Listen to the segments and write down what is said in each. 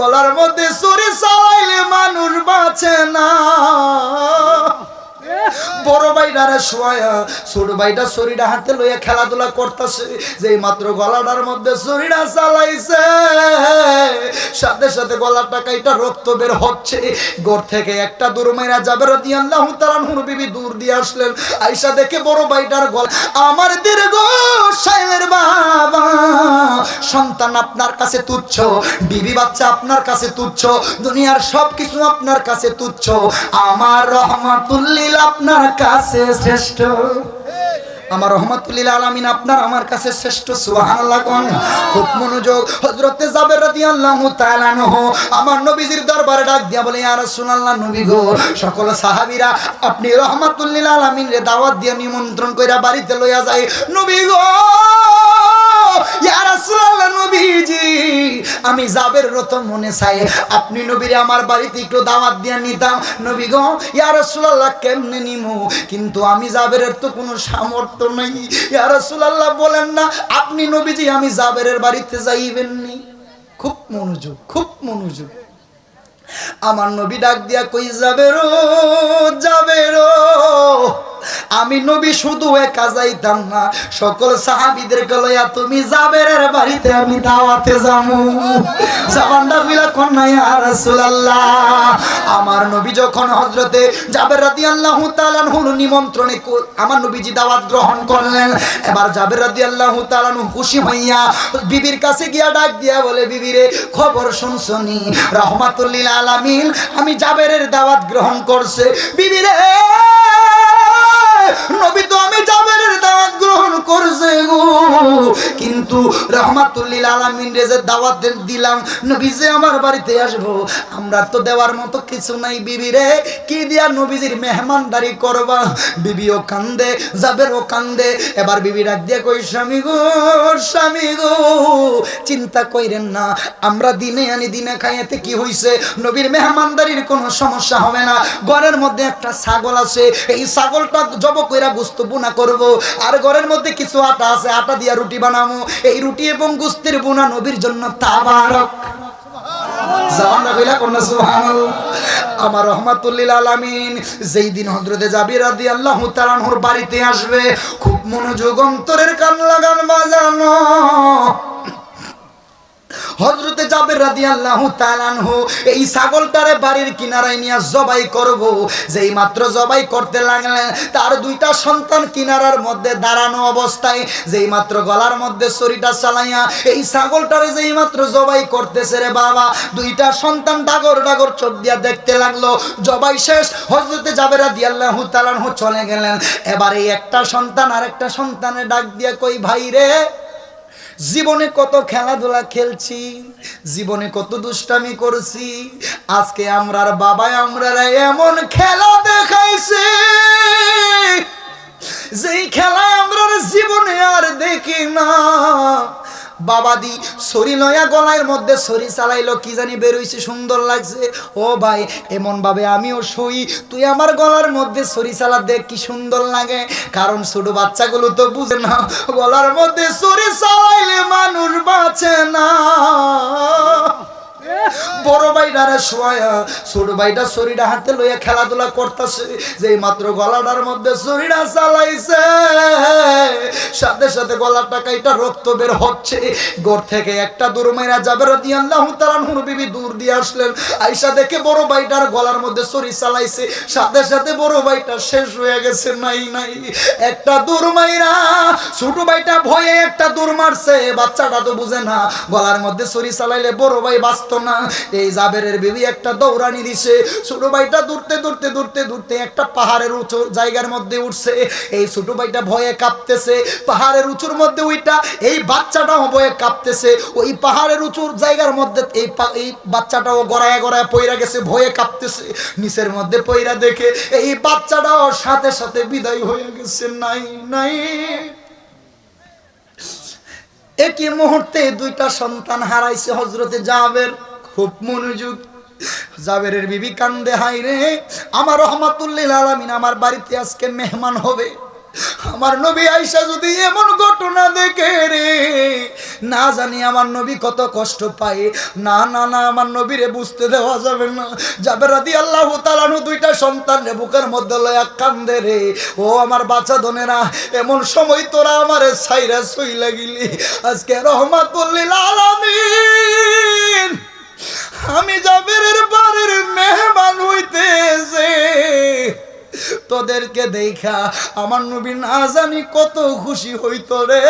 গলার মধ্যে সরি চালাইলে মানুষ বাঁচে না। বড় শোয়া ছোট শরীরটা হাতে লইয়া খেলাধুলা করতেছে যে মাত্র গলাটার মধ্যে শরীরটা চালাইছে, সাথে সাথে গলাটা কাইটা রক্ত বের হচ্ছে। গোর থেকে একটা দূর মাইরা যাবে রতি বিবি দূর দিয়ে আসলেন। আইসা দেখে বড় ভাইটার গলা, আমার দীর্ঘ সাইলের বাবা সন্তান আপনার কাছে তুচ্ছ, বিবি বাচ্চা আপনার কাছে তুচ্ছ, দুনিয়ার সব কিছু আপনার কাছে তুচ্ছ, আমার রহমাতুল্লিল আপনার কাছে শ্রেষ্ঠ। আমার রহমাতুল্লিল আলামিন আপনার আমার কাছে শ্রেষ্ঠ, সুবহানাল্লাহ কোন? খুব মনোযোগ। হযরতে জাবের রাদিয়াল্লাহু তাআলা আনহু আমার নবীজির দরবারে ডাক দিয়া বলে, ইয়া রাসূলুল্লাহ, নবী গো, সকল সাহাবীরা, আপনি রহমাতুল্লিল আলামিন রে দাওয়াত দিয়ে নিমন্ত্রণ কইরা বাড়িতে লইয়া যায় নবী গো আমি জাবের রত মনে চাই। আপনি নবীরে আমার বাড়িতে একটু দাওয়াত দিয়ে নিতাম। নবী গো কেমনে নিমু? কিন্তু আমি জাবেরের তো কোনো সামর্থ্য নাই। ইয়া রাসূলুল্লাহ বলেন না, আপনি নবীজি, আমি জাবেরের বাড়িতে যাইবেন নি খুব মনোযোগ খুব মনোযোগ। আমার নবী ডাক দিয়া কই যাবে রো যাবে রো আমি নবী শুধু একা যাইতাম না। সকল সাহাবিদের লইয়া তুমি জাবেরের বাড়িতে আমি দাওয়াতে যামু জাবানটা বিলা কন্যা রাসূলুল্লাহ। আমার নবী যখন হযরতে জাবের রাদিয়াল্লাহু তাআলা হুর নিমন্ত্রণে আমার নবীজি দাওয়াত গ্রহণ করলেন। এবার জাবের রাদিয়াল্লাহু তাআলা খুশি হইয়া বিবির কাছে গিয়া ডাক দিয়া বলে, বিবিরে, খবর শুনছনি রহমাতুল্লিল আলামিন, আমি জাবেরের দাওয়াত গ্রহণ করছে। বিবিরে নবী তো আমি জাবেরের দাওয়াত গ্রহণ করছে গো। কিন্তু রহমাতুল্লিল আলামিন রে যে দাওয়াত দিলাম, নবী যে আমার বাড়িতে আসব, আমরা তো দেওয়ার মতো কিছু নাই বিবি রে। কি দিয়া নবীজির মেহমানদারি করবা? বিবিও কান্দে, জাবেরও কান্দে। এবার বিবি ডাক দিয়া কই স্বামী গো স্বামী গো, চিন্তা কইরেন না, আমরা দিনে আনি দিনে খাইতে কি হইছে? নবীর মেহমানদারির কোনো সমস্যা হবে না। ঘরের মধ্যে একটা ছাগল আছে, এই ছাগলটা জব কইরা গুস্ত বুনা করব। আর ঘরের মধ্যে কিছু আটা আছে, আটা দিয়া রুটি বানাবো এই রুটি এবং গুস্তের বুনা নবীর জন্য তাবারক। বাড়িতে আসবে, খুব মনোযোগ অন্তরের কান লাগান বাজানো। হজরতে জাবের রাদিয়াল্লাহু তাআলাহু এই ছাগলটারে বাড়ির কিনারায় নিয়ে জবাই করব। যেই মাত্র জবাই করতে লাগলেন, তার দুইটা সন্তান কিনারার মধ্যে দাঁড়ানো অবস্থায়, যেই মাত্র গলার মধ্যে ছড়িটা চালাইয়া, এই ছাগলটারে যেই মাত্র জবাই করতেছে রে বাবা, দুইটা সন্তান ডাগর ডাগর চোখ দিয়া দেখতে লাগল। জবাই শেষ হজরতে জাবের রাদিয়াল্লাহু তাআলাহু চলে গেলেন। এবার একটা সন্তান আর একটা সন্তানের ডাক দিয়া কই, ভাই রে জীবনে কত খেলাধুলা খেলছি, জীবনে কত দুষ্টামি করছি, আজকে আমরার বাবা আমরা এমন খেলা দেখাইছে, যেই খেলা আমরার জীবনে আর দেখি না। বাবাদি সরি লয়া গলার মধ্যে সরি চালাইলো, কি জানি বেরোইছে সুন্দর লাগছে। ও ভাই, এমনভাবে আমিও শুই, তুই আমার গলার মধ্যে সরি চালা, দেখ কি সুন্দর লাগে। কারণ ছোট বাচ্চাগুলো তো বুঝে না, গলার মধ্যে সরি চালাইলে মানুষ বাঁচে না। বড় ভাইটারে শোয়া ছোট ভাইটা শরীরটা হাতে লইয়া খেলাধুলা করতেছে যে মাত্র গলাটার মধ্যে শরীরটা চালাইছে। সাথে সাথে গলাটা কাইটা রক্ত বের হচ্ছে। গোর থেকে একটা দূর মাইরা যাবে রতি আল্লাহ তালান বিবি দূর দিয়ে আসলেন। আইসা দেখে বড় ভাইটার গলার মধ্যে শরীর চালাইছে। সাথে সাথে বড় ভাইটা শেষ হয়ে গেছে, নাই নাই। একটা দূর মাইরা, ছোট ভাইটা ভয়ে একটা দূর মারছে। বাচ্চাটা তো বুঝে না, গলার মধ্যে ছুরি চালাইলে বড় ভাই বাঁচত না। এই জাবেরের বিবি একটা দৌড়ানি দিছে। ছোট ভাইটা দূরতে দূরতে দূরতে দূরতে একটা পাহাড়ের উঁচু জায়গার মধ্যে উঠছে। এই ছোট ভাইটা ভয়ে কাঁপতেছে। পাহাড়ের উঁচুর মধ্যে ওইটা এই বাচ্চাটাও ভয়ে কাঁপতেছে। ওই পাহাড়ের উঁচুর জায়গার মধ্যে এই এই বাচ্চাটাও গড়ায় গড়ায় পইরা গেছে, ভয়ে কাঁপতেছে। নিচের মধ্যে পইরা দেখে এই বাচ্চাটাও সাথে সাথে বিদায় হয়ে গেছে। নাই নাই। একই মুহূর্তে দুইটা সন্তান হারাইছে হজরতে জাবের। খুব মনোযোগ। জাবেরের বিবি কান্দে হাই রে আমার রহমাতুল্লিল আলমিন, আমার বাড়িতে আজকে মেহমান হবে। আমার নবী আইসা যদি এমন ঘটনা দেখে রে, না জানি আমার নবী কত কষ্ট পায়। না না না, আমার নবীরে বুঝতে দেওয়া যাবে না। যাবে রাদি আল্লাহ তালানু দুইটা সন্তান রে বুকের মধ্যে লয়া কান্দে রে। ও আমার বাচ্চা ধনেরা, এমন সময় তোরা আমার সাইরা সই লাগিলি আজকে রহমাতুল্লিল আলামিন তোদেরকে দেখা। আমার নবী না জানি কত খুশি হইতো রে।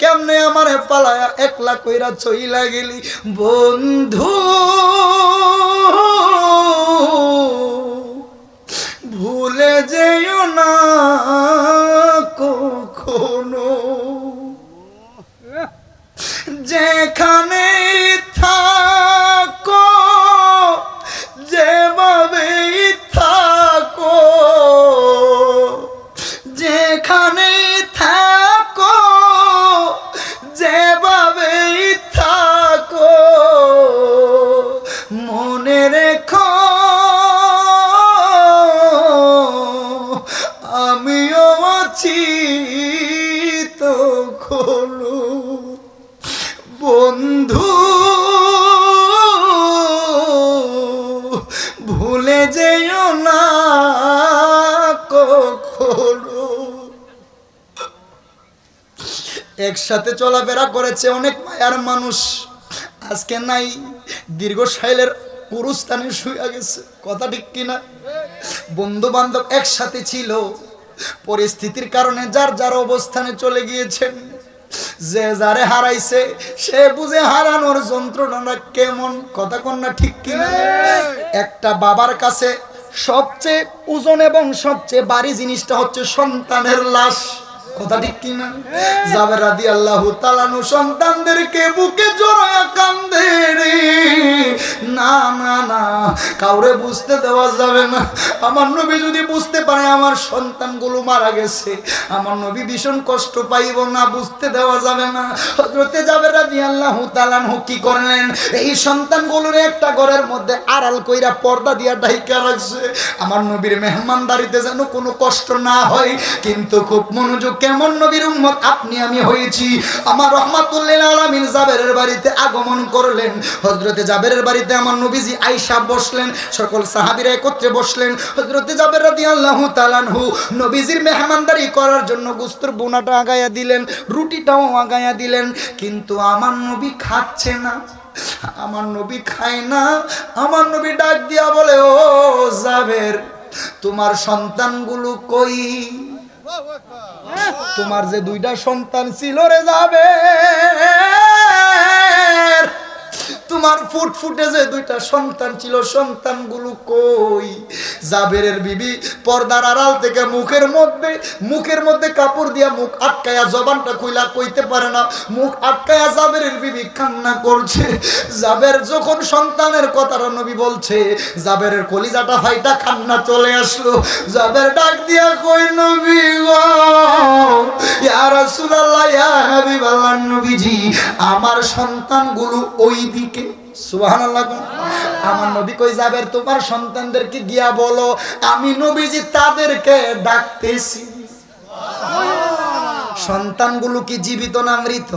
কেমনে আমার পালায়া একলা কইরা চইলা গেলি? বন্ধু, ভুলে যেও না কখনো। যেখানে একসাথে চলাফেরা করেছে অনেক মায়ার মানুষ। আজকে নাই, দীর্ঘ সাইলের পুরুস্থানে শুয়ে গেছে। কথা ঠিক কিনা? বন্ধু বান্ধব একসাথে ছিল। পরিস্থিতির কারণে যার যার অবস্থানে চলে গিয়েছেন। যে যারে হারাইছে, সে বুঝে হারানোর যন্ত্রণাটা কেমন? কথা কন্যা ঠিক কিনা? একটা বাবার কাছে সবচেয়ে ওজন এবং সবচেয়ে বাড়ি জিনিসটা হচ্ছে সন্তানের লাশ। কথা ঠিক কিনা? যাবে রাদি আল্লাহ তালানু সন্তানদেরকে বুকে জড়ায়া কান্দে। না না না, কাউরে বুঝতে দেওয়া যাবে না। আমার নবী যদি বুঝতে পারে আমার সন্তানগুলো মারা গেছে, আমার নবী ভীষণ কষ্ট পাইব না, বুঝতে দেওয়া যাবে না। হজরতে যাবে রাদি আল্লাহ তালানহু কি করলেন? এই সন্তানগুলোর একটা ঘরের মধ্যে আড়াল কইরা পর্দা দিয়া ডাইকা রাখছে। আমার নবীর মেহমানদারিতে যেন কোনো কষ্ট না হয়, কিন্তু খুব মনোযোগ, কেমন নবীর উম্মত? আপনি, আমি হয়েছি। আমার রহমাতুল্লিল আলামিন জাবেরের বাড়িতে আগমন করলেন। হজরতে জাবেরের বাড়িতে আমার নবীজি আইসা বসলেন, সকল সাহাবীরা একত্রে বসলেন। হজরতে জাবের রাদিয়াল্লাহু তাআলাহু নবীজির মেহমানদারি করার জন্য গুস্তর বোনাটা আগায়া দিলেন, রুটিটাও আগায়া দিলেন। কিন্তু আমার নবী খাচ্ছে না, আমার নবী খায় না, আমার নবী ডাক দিয়া বলে, ও জাবের, তোমার সন্তানগুলো কই? তোমার যে দুইটা সন্তান ছিল রে যাবে তোমার ফুটফুটে যে দুইটা সন্তান ছিল, সন্তানগুলো কই? জাবেরের বিবি পর্দার আড়াল থেকে মুখের মধ্যে মুখের মধ্যে কাপড় দিয়া মুখ আটকায়া জবানটা কইলা কইতে পারে না। মুখ আটকায়া জাবেরের বিবি কান্না করছে। জাবের যখন সন্তানের কথাটা নবী বলছে, জাবেরের কলিজাটা ভাইটা কান্না চলে আসলো। জাবের ডাক দিয়া কই নবী ইয়া রাসূলুল্লাহ নবীজি, আমার সন্তানগুলো ওই দিকে আমার নবী কই যাবের তোমার সন্তানদেরকে গিয়া বলো আমি নবীজি তাদেরকে ডাকতেছি। সন্তানগুলো কি জীবিত না মৃত?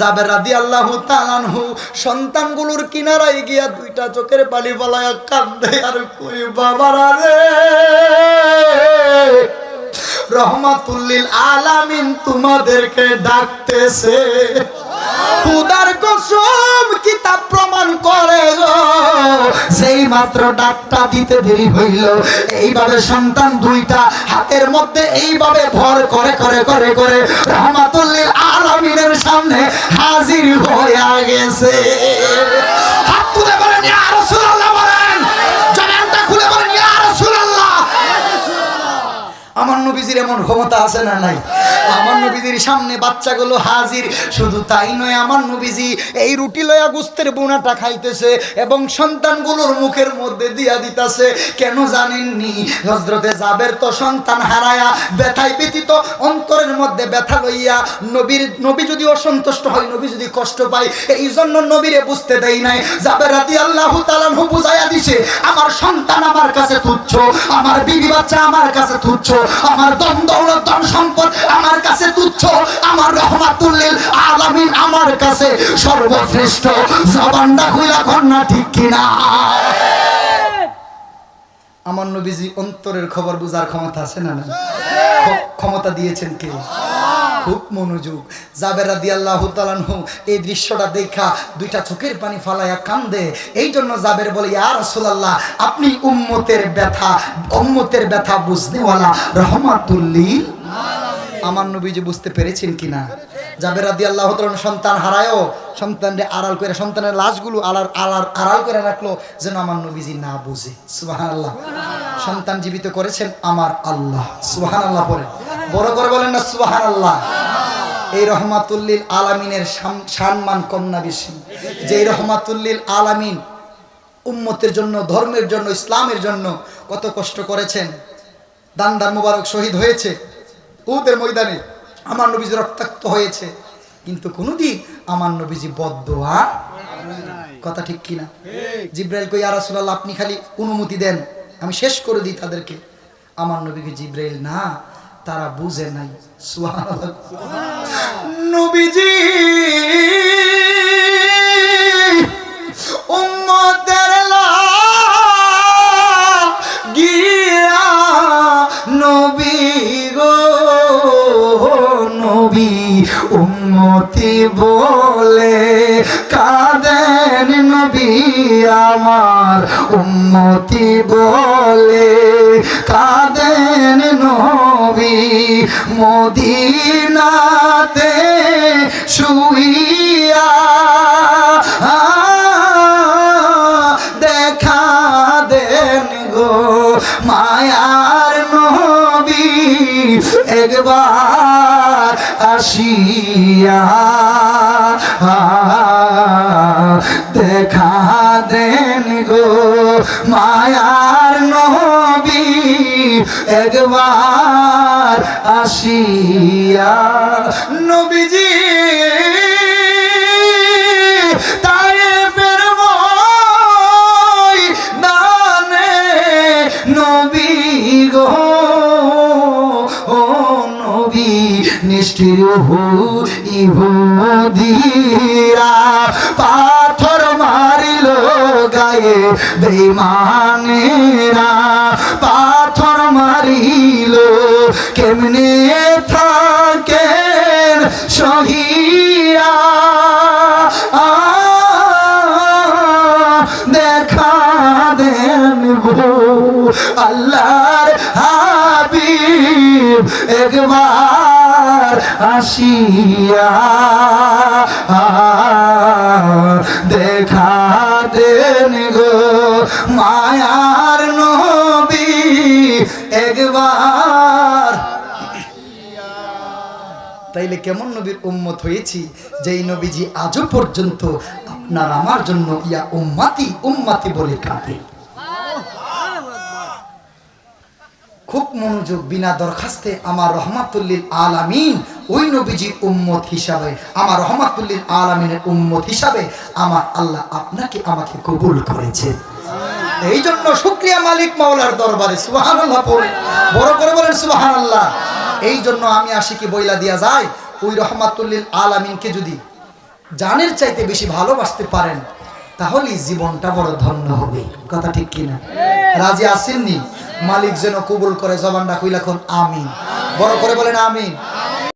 যাবে রাদি আল্লাহ তালানহু সন্তানগুলোর কিনারায় গিয়া দুইটা চোখের পানি পালায় কান্দে আর কই বাবারা রে? রহমাতুল্লিল আলামিন তোমাদেরকে ডাকতেছে। খুদার কসম, কিতাব প্রমাণ করে সেই মাত্র ডাকটা দিতে দেরি হইল, এইভাবে সন্তান দুইটা হাতের মধ্যে এইভাবে ভর করে করে করে করে রহমাতুল্লিল আলামিনের সামনে হাজির হয়ে গেছে। আমার নবীজির এমন ক্ষমতা আছে না নাই? আমার নবীজির সামনে বাচ্চাগুলো হাজির। শুধু তাই নয়, আমার নবীজি এই রুটি লয়া গুস্তের বোনাটা খাইতেছে এবং সন্তানগুলোর মুখের মধ্যে দিয়া দিতাছে। কেন জানেননি? হজরতে জাবের তো সন্তান হারায়া ব্যথায় ব্যতীত অন্তরের মধ্যে ব্যথা লইয়া নবীর নবী যদি অসন্তুষ্ট হয়, নবী যদি কষ্ট পায় এই জন্য নবীরে বুঝতে দেয় নাই। জাবের রাদি আল্লাহ তালানহু বুঝাইয়া দিছে, আমার সন্তান আমার কাছে তুচ্ছ, আমার বিবি বাচ্চা আমার কাছে তুচ্ছ, আমার দম দৌলত সম্পদ আমার কাছে তুচ্ছ আমার রহমাতুল্লিল আলামিন আমার কাছে সর্বশ্রেষ্ঠ। জবানটা খুইলা কন্যা ঠিক কিনা? আমার নবীজি অন্তরের খবর বুঝার ক্ষমতা আছে না না ক্ষমতা দিয়েছেন কে? খুব মনোযোগ। জাবেরা দিয়াল্লাহু তাআলাহু এই দৃশ্যটা দেখা দুইটা চোখের পানি ফালায়া কান্দে। এই জন্য জাবের বলে ইয়া রাসূলুল্লাহ আপনি উম্মতের ব্যথা উম্মতের ব্যথা বুঝনেওয়ালা রহমাতুল্লিল আমার নবীজি বুঝতে পেরেছেন কিনা? জাবের রাদি আল্লাহ সন্তান হারায়ও, সন্তানরে আড়াল করে, সন্তানের লাশগুলো আলার আলার, আড়াল করে রাখল, যেন আমার নবীজি না বুঝে। সুবাহান আল্লাহ সন্তান জীবিত করেছেন আমার আল্লাহ। সুবাহান আল্লাহ পরে বড় করে বলেন না সুবাহান আল্লাহ এই রহমাতুল্লিল আলামিনের সাম- সম্মান কন্যা বেশি। যে রহমাতুল্লিল আলামিন উম্মতের জন্য, ধর্মের জন্য, ইসলামের জন্য কত কষ্ট করেছেন। দান দান মুবারক শহীদ হয়েছে। উদের ময়দানে আমার নবীজি রক্তাক্ত হয়েছে। কিন্তু কোনোদিন আমার নবীজি বদোয়া কথা ঠিক কিনা? জিব্রাইল কই আর রাসূলুল্লাহ আপনি খালি অনুমতি দেন আমি শেষ করে দিই তাদেরকে। আমার নবীকে জিব্রাইল না তারা বুঝে নাই। সুবহানাল্লাহ। নবীজি! উম্মতি বলে কাঁদেন নবী আমার। উম্মতি বলে কাঁদেন নবী মদিনাতে শুইয়া। দেখা দেন গো মায়ার নবী, একবার আসিয়া দেখা দেন গো মায়ার নবী একবার আসিয়া নবীজি নিষ্ঠির হু ইহুদিরা পাথর মারিল গায়ে বেমানেরা পাথর মারিল কেমনে থাকেন আসিয়া, দেখা দেন গো মায়ার নবী, একবার। তাইলে কেমন নবীর উম্মত হয়েছি, যেই নবীজি আজও পর্যন্ত আপনার আমার জন্য ইয়া উম্মাতি উম্মাতি বলে কাঁদে। খুব মনোযোগ বিনা দরখাস্তে আমার রহমাতুল্লিল আলামিন ওই নবীজির উম্মত হিসাবে, আমার রহমাতুল্লিল আলামিনের উম্মত হিসাবে আমার আল্লাহ আপনাকে আমাকে কবুল করেছে। এই জন্য শুক্রিয়া মালিক মাওলার দরবারে সুবাহান আল্লাহ পড়ে, বড় করে বলেন সুবাহান আল্লাহ এই জন্য আমি আসি কি বইলা দিয়া যায়, ওই রহমাতুল্লিল আলামিনকে যদি জানের চাইতে বেশি ভালোবাসতে পারেন তাহলেই জীবনটা বড় ধন্য হবে। কথা ঠিক কিনা? রাজি আসেননি মালিক যেন কবুল করে জবানটা কইলা আমিন। বড় করে বলেন, আমিন।